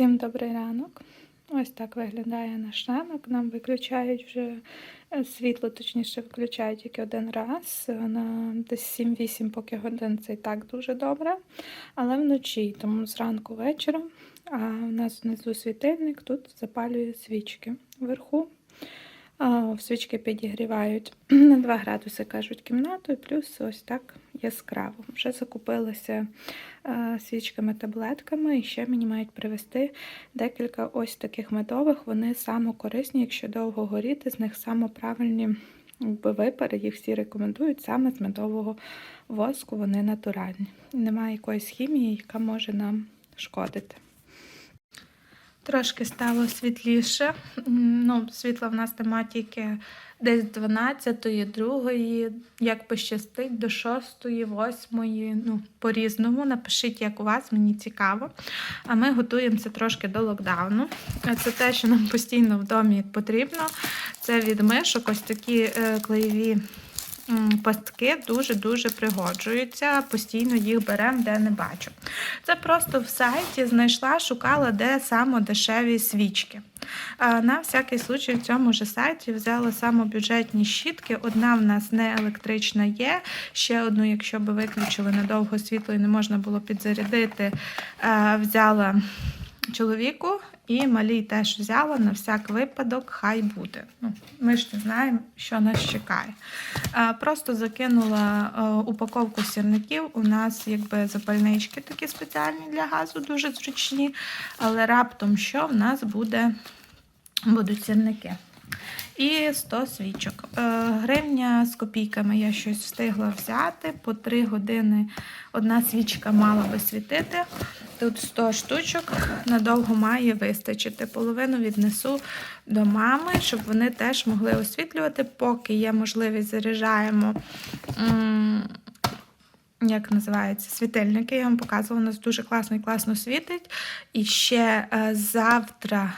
Всім добрий ранок. Ось так виглядає наш ранок. Нам виключають вже е, світло, точніше, виключають тільки один раз. На десь 7-8 поки годин це і так дуже добре. Але вночі, тому зранку вечором. А у нас внизу світильник, тут запалює свічки вверху. Свічки підігрівають на 2 градуси, кажуть, кімнату, і плюс ось так яскраво. Вже закупилася е, свічками, таблетками, і ще мені мають привезти декілька ось таких медових. Вони самокорисні, якщо довго горіти, з них самоправильні випари, їх всі рекомендують саме з медового воску, вони натуральні. Немає якоїсь хімії, яка може нам шкодити. Трошки стало світліше. Ну, світла в нас нема тільки десь 12-ї, 2-ї, як пощастить, до 6-ї, 8-ї, ну, по-різному. Напишіть, як у вас, мені цікаво. А ми готуємося трошки до локдауну. Це те, що нам постійно в домі потрібно. Це від мишок ось такі е, клеєві пастки дуже-дуже пригоджуються. Постійно їх беремо, де не бачу. Це просто в сайті знайшла, шукала, де саме дешеві свічки. На всякий случай в цьому ж сайті взяла самобюджетні щітки. Одна в нас не електрична є. Ще одну, якщо би виключили надовго світло і не можна було підзарядити, е, взяла чоловіку. І малій теж взяла на всяк випадок, хай буде. Ну, ми ж не знаємо, що нас чекає. Просто закинула е, упаковку сірників. У нас якби запальнички такі спеціальні для газу, дуже зручні. Але раптом що в нас буде, будуть сірники. І 100 свічок. Е, Гривня з копійками я щось встигла взяти. По 3 години одна свічка мала би світити. Тут 100 штучок надовго має вистачити. Половину віднесу до мами, щоб вони теж могли освітлювати, поки є можливість заряджаємо. Як називається світильники? Я вам показувала, у нас дуже класно і класно світить. І ще е, завтра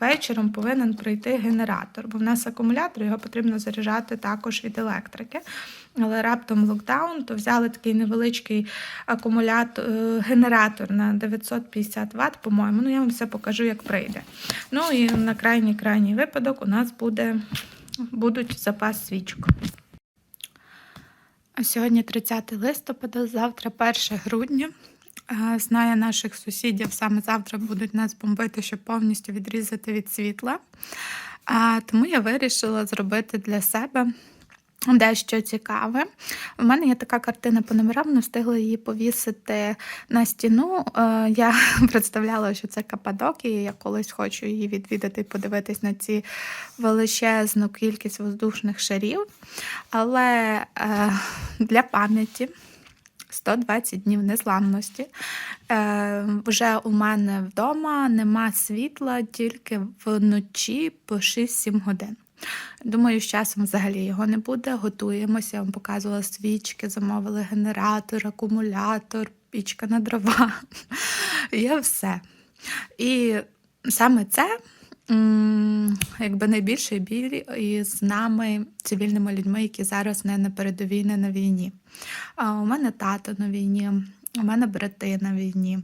вечором повинен прийти генератор, бо в нас акумулятор, його потрібно заряджати також від електрики. Але раптом локдаун, то взяли такий невеличкий акумулятор, е, генератор на 950 Вт, по-моєму. Ну, я вам все покажу, як прийде. Ну і на крайній крайній випадок у нас буде, будуть запас свічок. Сьогодні 30 листопада, завтра 1 грудня. Знаю наших сусідів, саме завтра будуть нас бомбити, щоб повністю відрізати від світла. Тому я вирішила зробити для себе дещо цікаве. У мене є така картина по номерам, не встигла її повісити на стіну. Е, Я представляла, що це Каппадокія, Я колись хочу її відвідати і подивитись на ці величезну кількість воздушних шарів. Але е, для пам'яті. 120 днів незламності. Е, вже у мене вдома нема світла тільки вночі по 6-7 годин. Думаю, з часом взагалі його не буде. Готуємося. Я вам показувала свічки, замовили генератор, акумулятор, пічка на дрова. Є все. І саме це якби найбільший біль із нами, цивільними людьми, які зараз не на передовій, не на війні. У мене тато на війні, у мене брати на війні,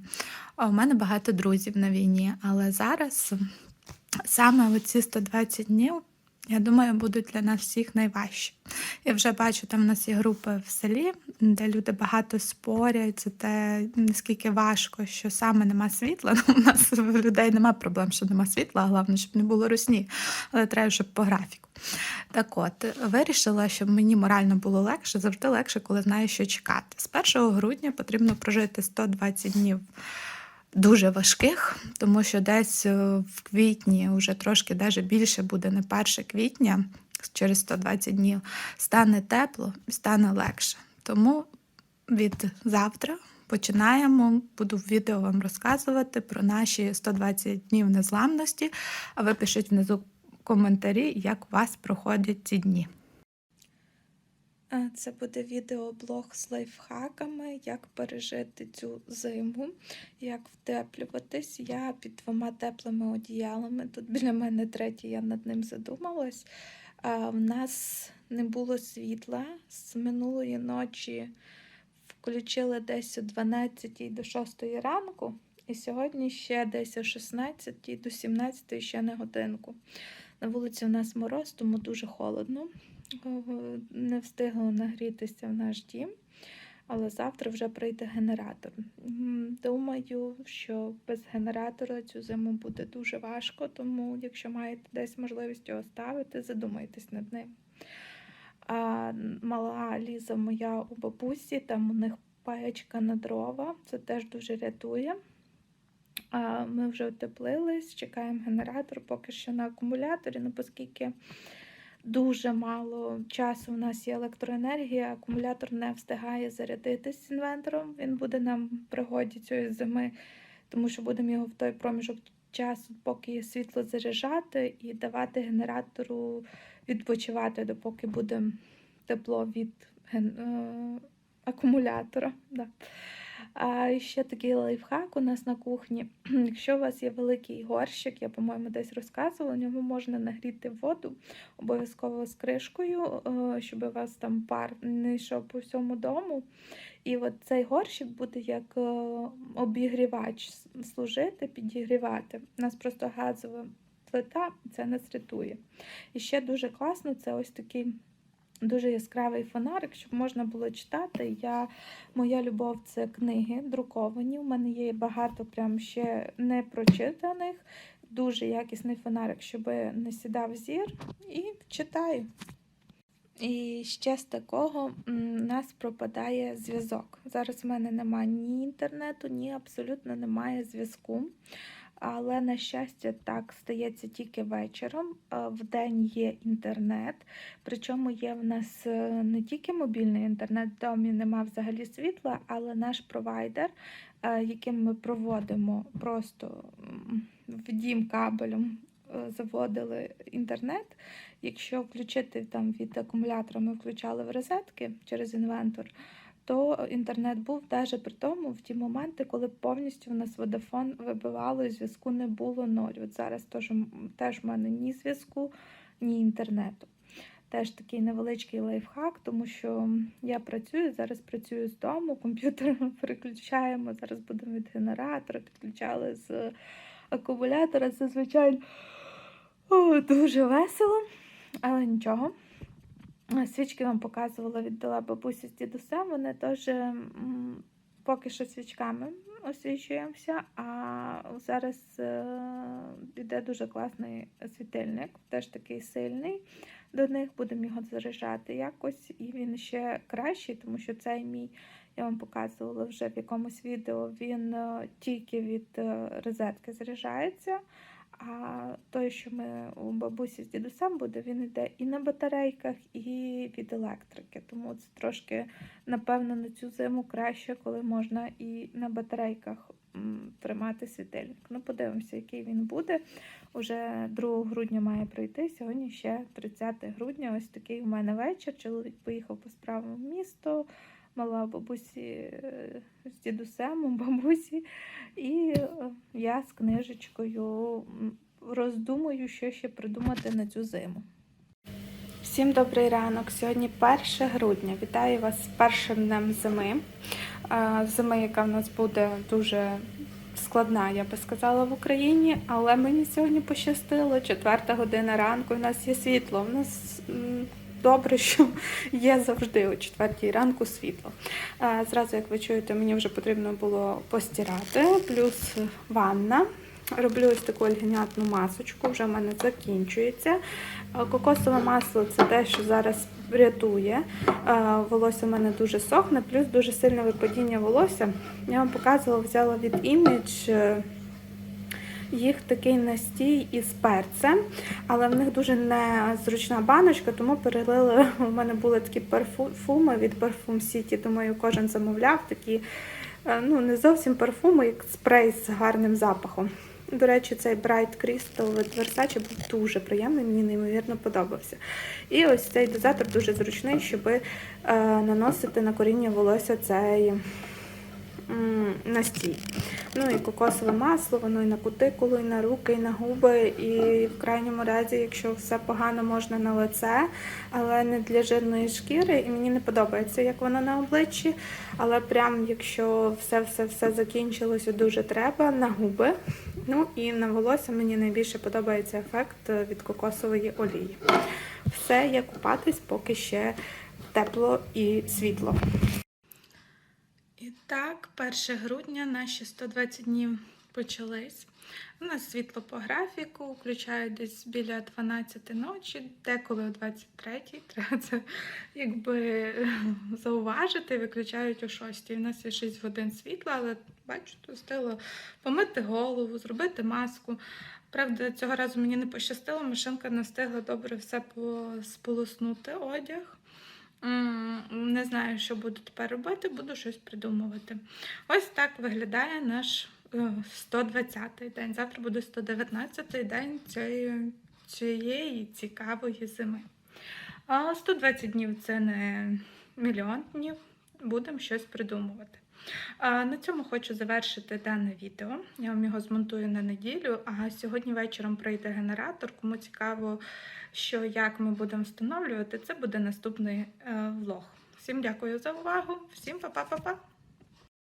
у мене багато друзів на війні. Але зараз саме оці 120 днів. Я думаю, будуть для нас всіх найважчі. Я вже бачу, там у нас є групи в селі, де люди багато спорять за те, наскільки важко, що саме нема світла. Ну, у нас в людей нема проблем, що нема світла, а головне, щоб не було русні, але треба, щоб по графіку. Так от, вирішила, щоб мені морально було легше, завжди легше, коли знаєш, що чекати. З 1 грудня потрібно прожити 120 днів дуже важких, тому що десь е, в квітні, вже трошки даже більше буде не 1 квітня, через 120 днів, стане тепло і стане легше. Тому від завтра починаємо. Буду в відео вам розказувати про наші 120 днів незламності. А ви пишіть внизу коментарі, як у вас проходять ці дні. Це буде відеоблог з лайфхаками, як пережити цю зиму, як втеплюватись. Я під двома теплими одіялами. Тут біля мене третє, я над ним задумалась. А в нас не було світла. З минулої ночі включили десь о 12 до 6 ранку, І сьогодні ще десь о 16 до 17 ще не годинку. На вулиці у нас мороз, тому дуже холодно. Е, Не встигло нагрітися в наш дім, але завтра вже прийде генератор. Думаю, що без генератора цю зиму буде дуже важко, тому якщо маєте десь можливість його ставити, задумайтесь над ним. А мала Ліза моя у бабусі, там у них паєчка на дрова, це теж дуже рятує. Ми вже утеплились, чекаємо генератор поки що на акумуляторі, ну оскільки дуже мало часу у нас є електроенергія, акумулятор не встигає зарядитись з інвентором. Він буде нам в пригоді цієї зими, тому що будемо його в той проміжок часу, поки є світло заряджати і давати генератору відпочивати, допоки буде тепло від ген- е, акумулятора. Да. А ще такий лайфхак у нас на кухні. Якщо у вас є великий горщик, я, по-моєму, десь розказувала, в ньому можна нагріти воду обов'язково з кришкою, е, щоб у вас там пар не йшов по всьому дому. І от цей горщик буде як е, обігрівач служити, підігрівати. У нас просто газова плита, це нас рятує. І ще дуже класно це ось такий. Дуже яскравий фонарик, щоб можна було читати. Я, моя любов це книги друковані. У мене є багато прям ще не прочитаних. Дуже якісний фонарик, щоб не сідав зір, і читаю. І ще з такого у нас пропадає зв'язок. Зараз в мене немає ні інтернету, ні абсолютно немає зв'язку. Але, на щастя, так стається тільки вечором. Е, Вдень є інтернет. Причому є в нас е, не тільки мобільний інтернет, в домі нема взагалі світла, але наш провайдер, е, яким ми проводимо просто в дім кабелем, заводили інтернет. Якщо включити там від акумулятора, ми включали в розетки через інвентор, то інтернет був навіть при тому в ті моменти, коли повністю в нас водофон вибивало і зв'язку не було ноль. От зараз теж, теж в мене ні зв'язку, ні інтернету. Теж такий невеличкий лайфхак, тому що я працюю, зараз працюю з дому, комп'ютер переключаємо, зараз будемо від генератора, підключали з акумулятора. Це, звичайно, дуже весело, але нічого. Свічки вам показувала, віддала бабусі з дідусем. Вони теж поки що свічками освічуємося, а зараз е, йде дуже класний світильник, теж такий сильний. До них будемо його заряджати якось, і він ще кращий, тому що цей мій, я вам показувала вже в якомусь відео, він е, тільки від е, розетки заряджається. А той, що ми у бабусі з дідусем буде, він йде і на батарейках, і від електрики. Тому це трошки, напевно, на цю зиму краще, коли можна і на батарейках тримати світильник. Ну, подивимося, який він буде. Уже 2 грудня має пройти. Сьогодні ще 30 грудня. Ось такий у мене вечір. Чоловік поїхав по справам в місто. Мала бабусі е, з дідусем у бабусі. І е, я з книжечкою роздумую, що ще придумати на цю зиму. Всім добрий ранок. Сьогодні 1 грудня. Вітаю вас з першим днем зими. Е, Зими, яка в нас буде дуже складна, я би сказала, в Україні. Але мені сьогодні пощастило. Четверта година ранку. У нас є світло. У нас добре, що є завжди о четвертій ранку світло. Зразу, як ви чуєте, мені вже потрібно було постирати, плюс ванна. Роблю ось таку альгінятну масочку, вже в мене закінчується. Кокосове масло це те, що зараз рятує. Волосся в мене дуже сохне, плюс дуже сильне випадіння волосся. Я вам показувала, взяла від Image е, їх такий настій із перцем, але в них дуже незручна баночка, тому перелили. У мене були такі парфуми від Parfum City, думаю, кожен замовляв такі, е, ну не зовсім парфуми, як спрей з гарним запахом. До речі, цей Bright Crystal від Versace був дуже приємний, мені неймовірно подобався. І ось цей дозатор дуже зручний, щоб е, наносити на коріння волосся цей настій. Ну і кокосове масло, воно і на кутикулу, і на руки, і на губи. І в крайньому разі, якщо все погано, можна на лице, але не для жирної шкіри. І мені не подобається, як воно на обличчі. Але прям якщо все-все-все закінчилося, дуже треба на губи. Ну і на волосся мені найбільше подобається ефект е, від кокосової олії. Все, як купатись, поки ще тепло і світло. І так, 1 грудня наші 120 днів почались. У нас світло по графіку, включають десь біля 12 ночі, деколи о 23 Треба це якби зауважити, виключають о 6 У нас є 6 годин світла, але бачу, то встигла помити голову, зробити маску. Правда, цього разу мені не пощастило, машинка не встигла добре все сполоснути одяг. Не знаю, що буду тепер робити, буду щось придумувати. Ось так виглядає наш е, 120-й день. Завтра буде 119-й день цієї, цієї цікавої зими. А 120 днів це не мільйон днів. Будемо щось придумувати. На цьому хочу завершити дане відео. Я вам його змонтую на неділю. А сьогодні вечором прийде генератор. Кому цікаво, що як ми будемо встановлювати, це буде наступний е, влог. Всім дякую за увагу, всім па-па-па-па!